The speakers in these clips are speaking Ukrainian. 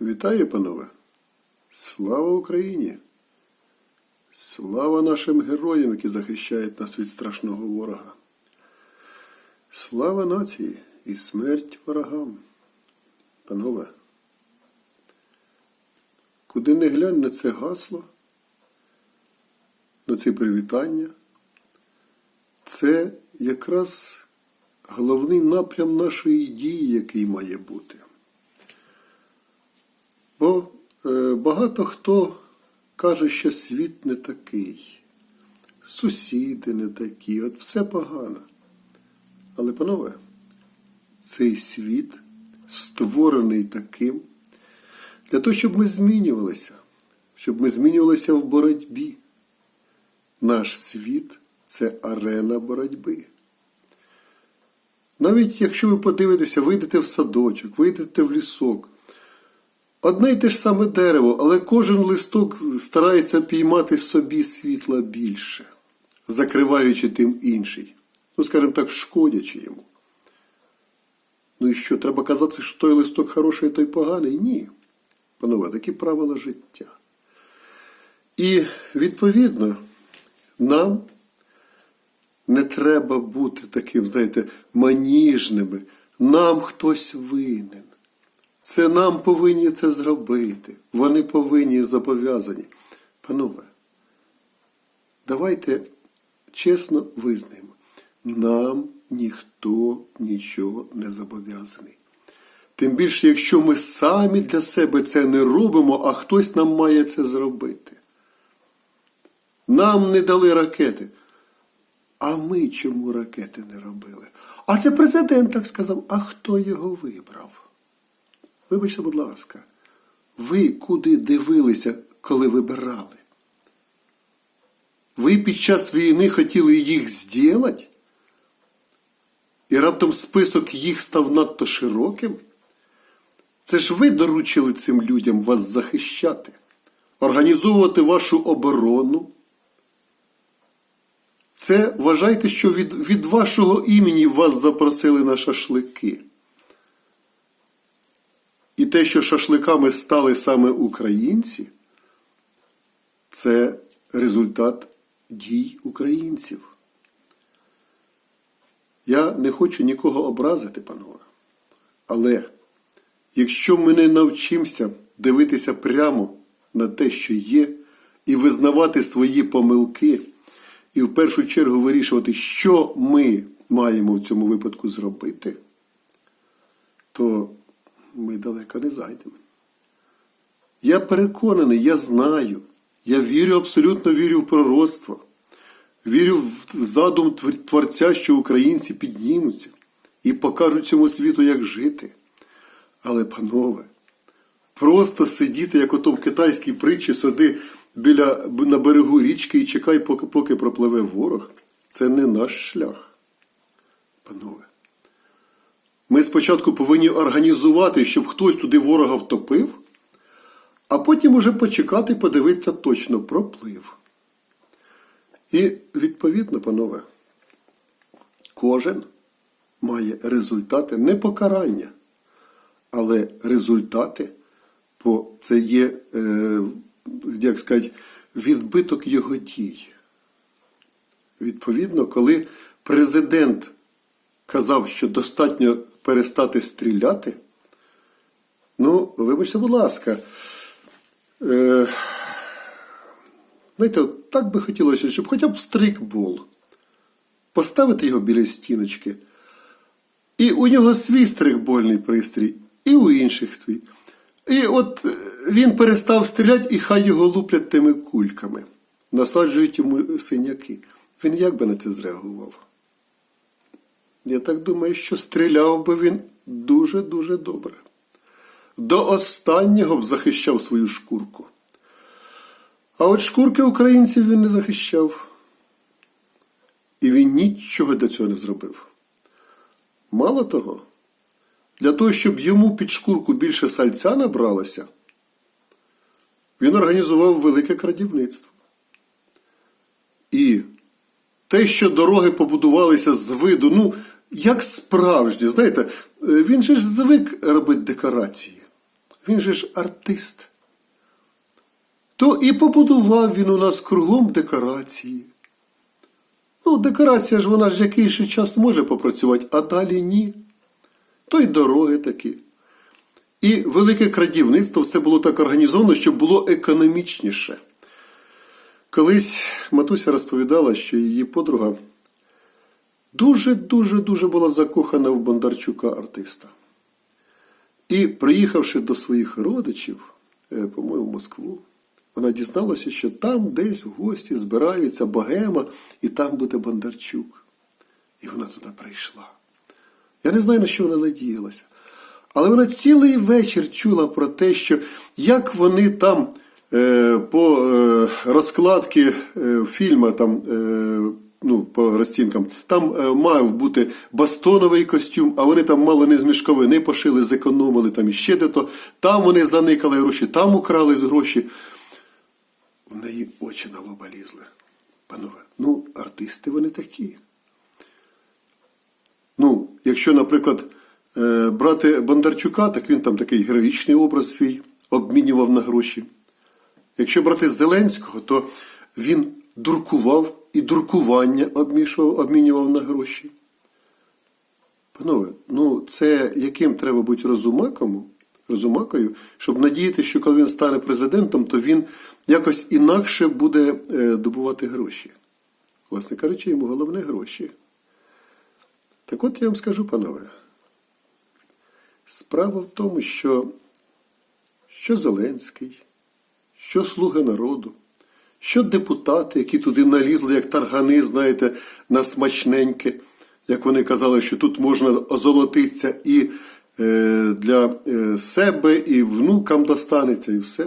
Вітаю, панове! Слава Україні! Слава нашим героям, які захищають нас від страшного ворога! Слава нації і смерть ворогам! Панове! Куди не глянь на це гасло, на ці привітання, це якраз головний напрям нашої дії, який має бути. Бо е, багато хто каже, що світ не такий, сусіди не такі, от все погано. Але, панове, цей світ створений таким для того, щоб ми змінювалися, щоб ми змінювалися в боротьбі. Наш світ це арена боротьби. Навіть якщо ви подивитеся, вийдете в садочок, вийдете в лісок, одне й те ж саме дерево, але кожен листок старається піймати собі світла більше, закриваючи тим інший. Ну, скажімо так, шкодячи йому. Ну і що, треба казати, що той листок хороший, а той поганий? Ні. Панове, такі правила життя. І відповідно нам не треба бути таким, знаєте, маніжними. Нам хтось винен. Це нам повинні це зробити. Вони повинні зобов'язані. Панове, давайте чесно визнаємо, нам ніхто нічого не зобов'язаний. Тим більше, якщо ми самі для себе це не робимо, а хтось нам має це зробити. Нам не дали ракети. А ми чому ракети не робили? А це президент так сказав. А хто його вибрав? Вибачте, будь ласка, ви куди дивилися, коли вибирали? Ви під час війни хотіли їх зділати? І раптом список їх став надто широким? Це ж ви доручили цим людям вас захищати, організовувати вашу оборону. Це вважайте, що від, від вашого імені вас запросили на шашлики. І те, що шашликами стали саме українці, це результат дій українців. Я не хочу нікого образити, панове. Але якщо ми не навчимося дивитися прямо на те, що є, і визнавати свої помилки, і в першу чергу вирішувати, що ми маємо в цьому випадку зробити, то ми далеко не зайдемо. Я переконаний, я знаю, я вірю, абсолютно вірю в пророцтво, вірю в задум Творця, що українці піднімуться і покажуть цьому світу, як жити. Але, панове, просто сидіти, як ото в китайській притчі, сиди біля, на берегу річки і чекай, поки, поки пропливе ворог, це не наш шлях. Панове. Ми спочатку повинні організувати, щоб хтось туди ворога втопив, а потім уже почекати, подивитися точно проплив. І відповідно, панове, кожен має результати не покарання, але результати, бо це є, е, як сказати, відбиток його дій. Відповідно, коли президент казав, що достатньо перестати стріляти, ну, вибачте, будь ласка, е, знаєте, от так би хотілося, щоб хоча б стрикбол, поставити його біля стіночки, і у нього свій стрикбольний пристрій, і у інших свій. І от е, він перестав стріляти, і хай його луплять тими кульками, насаджують йому синяки. Він як би на це зреагував? Я так думаю, що стріляв би він дуже-дуже добре. До останнього б захищав свою шкурку. А от шкурки українців він не захищав. І він нічого для цього не зробив. Мало того, для того, щоб йому під шкурку більше сальця набралося, він організував велике крадівництво. І те, що дороги побудувалися з виду, ну, як справжні, знаєте, він же ж звик робити декорації. Він же ж артист. То і побудував він у нас кругом декорації. Ну, декорація ж вона ж якийсь час може попрацювати, а далі ні. То й дороги такі. І велике крадівництво все було так організовано, щоб було економічніше. Колись матуся розповідала, що її подруга дуже-дуже дуже була закохана в Бондарчука артиста. І приїхавши до своїх родичів, е, по-моєму, в Москву, вона дізналася, що там десь в гості збираються богема, і там буде Бондарчук. І вона туди прийшла. Я не знаю, на що вона надіялася. Але вона цілий вечір чула про те, що як вони там е, по е, розкладці фільму, там, по розцінкам, там е, мав бути бастоновий костюм, а вони там мало не з мішковини пошили, зекономили там іще де-то. Там вони заникали гроші, там украли гроші. В неї очі на лоба лізли. Панове, ну, артисти вони такі. Ну, якщо, наприклад, е, брати Бондарчука, так він там такий героїчний образ свій обмінював на гроші. Якщо брати Зеленського, то він дуркував і дуркування обмішував, обмінював на гроші. Панове, ну це яким треба бути розумаком, розумакою, щоб надіяти, що коли він стане президентом, то він якось інакше буде е, добувати гроші. Власне кажучи, йому головне гроші. Так от я вам скажу, панове, справа в тому, що, що Зеленський, що слуги народу, що депутати, які туди налізли, як таргани, знаєте, на смачненьке, як вони казали, що тут можна озолотитися і е, для е, себе, і внукам достанеться, і все.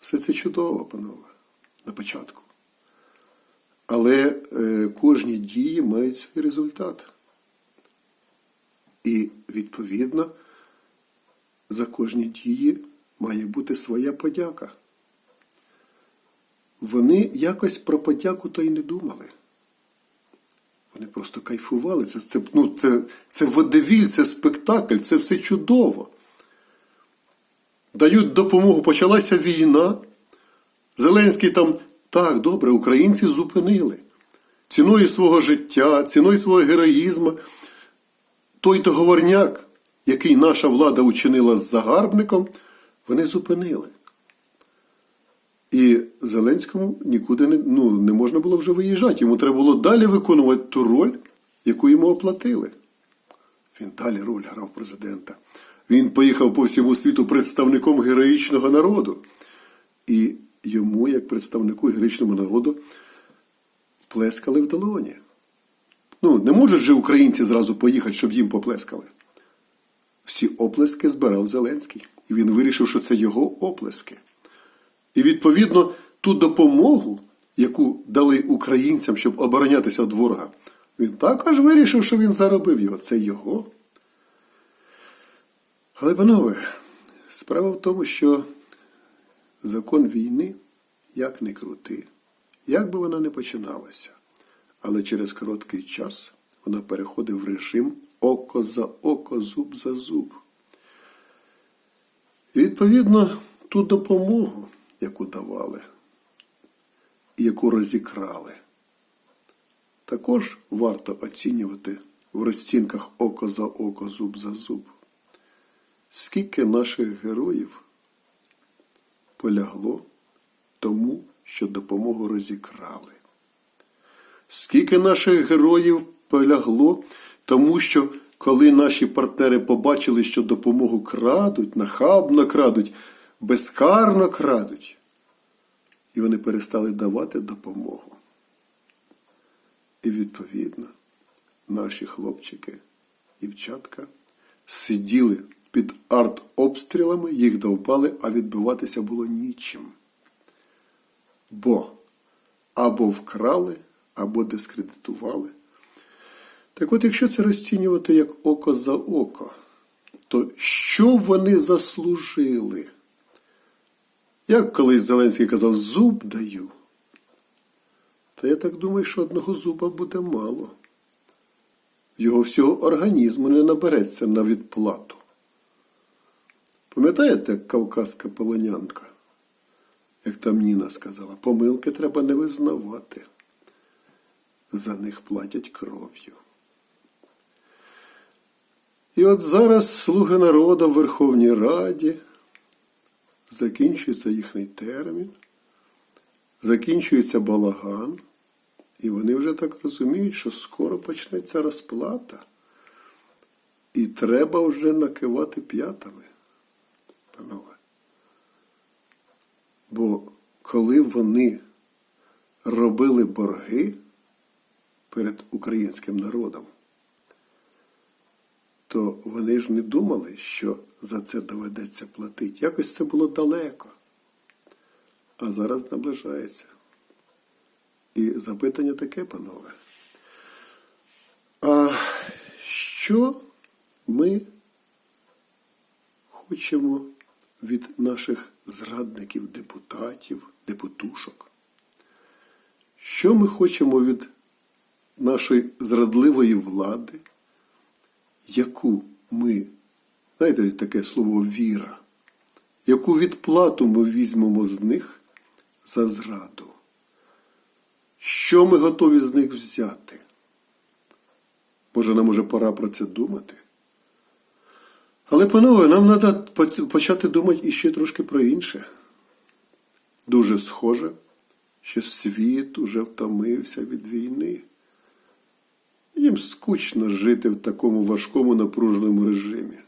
Все це чудово, панове, на початку. Але е, кожні дії мають свій результат. І, відповідно, за кожні дії має бути своя подяка. Вони якось про подяку то й не думали. Вони просто кайфували. Це, це, ну, це, це водевіль, це спектакль, це все чудово. Дають допомогу, почалася війна. Зеленський там, так, добре, українці зупинили. Ціною свого життя, ціною свого героїзму. Той договорняк, який наша влада учинила з загарбником, вони зупинили. І Зеленському нікуди не, ну, не можна було вже виїжджати. Йому треба було далі виконувати ту роль, яку йому оплатили. Він далі роль грав президента. Він поїхав по всьому світу представником героїчного народу. І йому, як представнику героїчного народу, плескали в долоні. Ну, не можуть же українці зразу поїхати, щоб їм поплескали. Всі оплески збирав Зеленський. І він вирішив, що це його оплески. І відповідно ту допомогу, яку дали українцям, щоб оборонятися від ворога, він також вирішив, що він заробив його. Це його. Але, панове, справа в тому, що закон війни, як не крути, як би вона не починалася, але через короткий час вона переходить в режим око за око, зуб за зуб. І відповідно ту допомогу, яку давали, яку розікрали, також варто оцінювати в розцінках око за око, зуб за зуб. Скільки наших героїв полягло тому, що допомогу розікрали? Скільки наших героїв полягло тому, що коли наші партнери побачили, що допомогу крадуть, нахабно крадуть, безкарно крадуть, і вони перестали давати допомогу. І відповідно наші хлопчики, дівчатка сиділи під артобстрілами, їх довпали, а відбиватися було нічим. Бо або вкрали, або дискредитували. Так от, якщо це розцінювати як око за око, то що вони заслужили? Як колись Зеленський казав, зуб даю. Та я так думаю, що одного зуба буде мало. Його всього організму не набереться на відплату. Пам'ятаєте, як кавказька полонянка? Як там Ніна сказала, помилки треба не визнавати. За них платять кров'ю. І от зараз слуги народу в Верховній Раді закінчується їхній термін, закінчується балаган, і вони вже так розуміють, що скоро почнеться розплата. І треба вже накивати п'ятами, панове. Бо коли вони робили борги перед українським народом, то вони ж не думали, що за це доведеться платити. Якось це було далеко. А зараз наближається. І запитання таке, панове. А що ми хочемо від наших зрадників, депутатів, депутушок? Що ми хочемо від нашої зрадливої влади? Яку ми, знаєте, таке слово віра, яку відплату ми візьмемо з них за зраду? Що ми готові з них взяти? Може, нам уже пора про це думати? Але, панове, нам треба почати думати іще трошки про інше. Дуже схоже, що світ уже втомився від війни. Їм скучно жити в такому важкому напруженому режимі.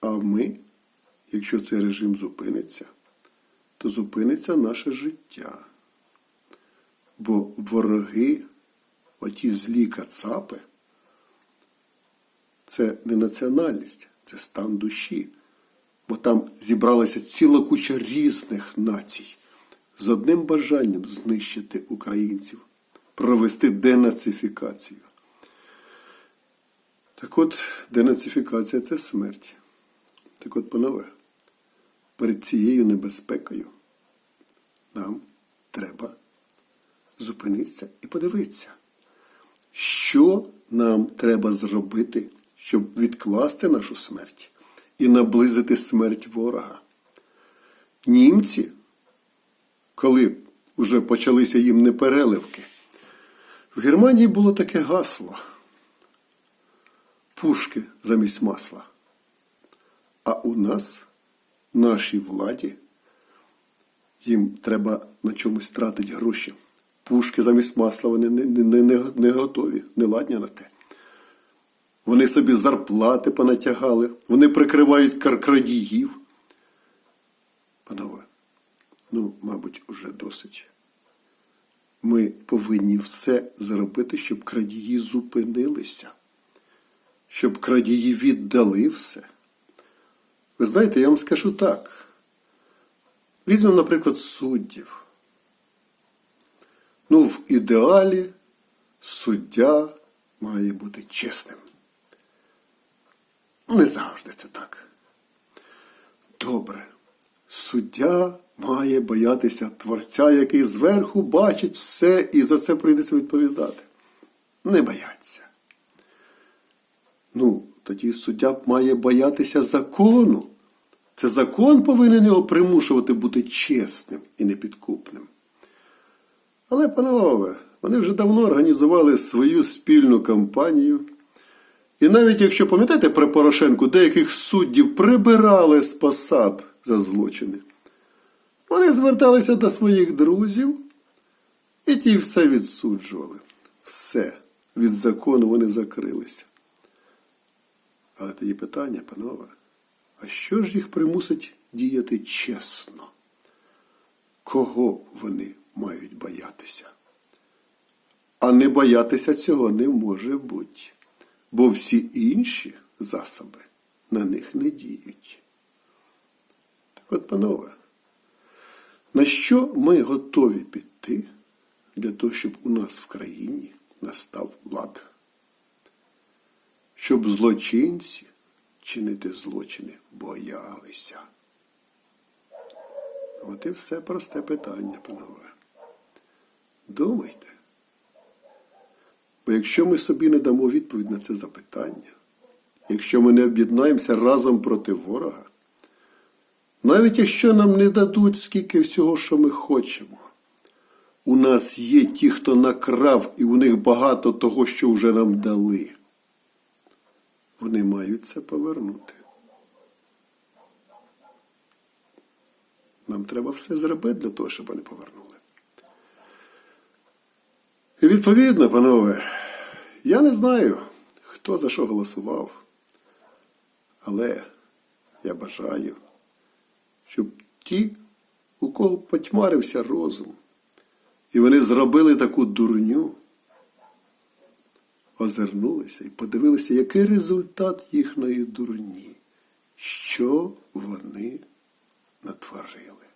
А ми, якщо цей режим зупиниться, то зупиниться наше життя. Бо вороги, оті злі кацапи, це не національність, це стан душі. Бо там зібралася ціла куча різних націй з одним бажанням знищити українців провести денацифікацію. Так от, денацифікація це смерть. Так от, панове, перед цією небезпекою нам треба зупинитися і подивитися, що нам треба зробити, щоб відкласти нашу смерть і наблизити смерть ворога. Німці, коли вже почалися їм непереливки, в Германії було таке гасло пушки замість масла. А у нас, нашій владі, їм треба на чомусь тратити гроші. Пушки замість масла вони не, не, не, не готові, не ладні на те. Вони собі зарплати понатягали, вони прикривають крадіїв. Панове, ну, мабуть, уже досить. Ми повинні все зробити, щоб крадії зупинилися, щоб крадії віддали все. Ви знаєте, я вам скажу так. Візьмемо, наприклад, суддів. Ну, в ідеалі суддя має бути чесним. Не завжди це так. Добре. Суддя має боятися Творця, який зверху бачить все і за це прийдеться відповідати. Не бояться. Ну, тоді суддя має боятися закону. Це закон повинен його примушувати бути чесним і непідкупним. Але, панове, вони вже давно організували свою спільну кампанію. І навіть якщо пам'ятаєте про Порошенку, деяких суддів прибирали з посад за злочини. Вони зверталися до своїх друзів, і ті все відсуджували. Все. Від закону вони закрилися. Але тоді питання, панове, а що ж їх примусить діяти чесно? Кого вони мають боятися? А не боятися цього не може бути, бо всі інші засоби на них не діють. Так от, панове, на що ми готові піти для того, щоб у нас в країні настав лад? Щоб злочинці чинити злочини боялися? От і все просте питання, панове. Думайте. Бо якщо ми собі не дамо відповідь на це запитання, якщо ми не об'єднаємося разом проти ворога, навіть якщо нам не дадуть скільки всього, що ми хочемо, у нас є ті, хто накрав, і у них багато того, що вже нам дали. Вони мають це повернути. Нам треба все зробити для того, щоб вони повернули. І відповідно, панове, я не знаю, хто за що голосував, але я бажаю, щоб ті, у кого потьмарився розум, і вони зробили таку дурню, озирнулися і подивилися, який результат їхньої дурні, що вони натворили.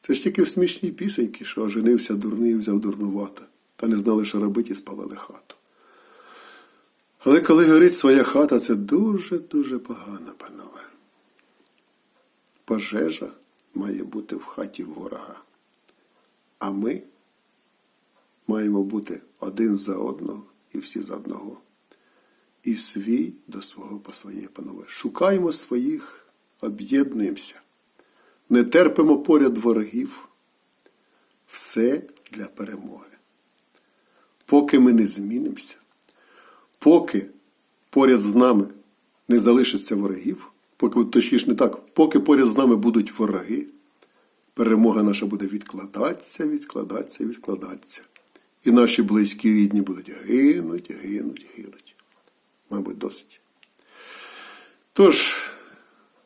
Це ж тільки в смішній пісеньки, що оженився дурний і взяв дурнувата, та не знали, що робити, і спалили хату. Але коли горить своя хата, це дуже-дуже погано, панове. Пожежа має бути в хаті ворога. А ми маємо бути один за одного і всі за одного. І свій до свого по своє, панове. Шукаємо своїх, об'єднуємося, не терпимо поряд ворогів. Все для перемоги. Поки ми не змінимося, поки поряд з нами не залишиться ворогів, поки точніше не так, поки поряд з нами будуть вороги, перемога наша буде відкладатися, відкладатися, відкладатися. І наші близькі рідні будуть гинуть, гинуть, гинуть. Мабуть, досить. Тож,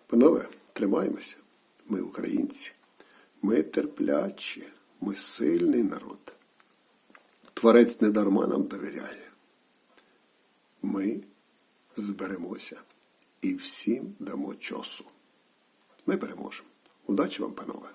панове, тримаємося. Ми українці. Ми терплячі, ми сильний народ. Творець недарма нам довіряє. Ми зберемося і всім дамо часу. Ми переможемо. Удачі вам, панове!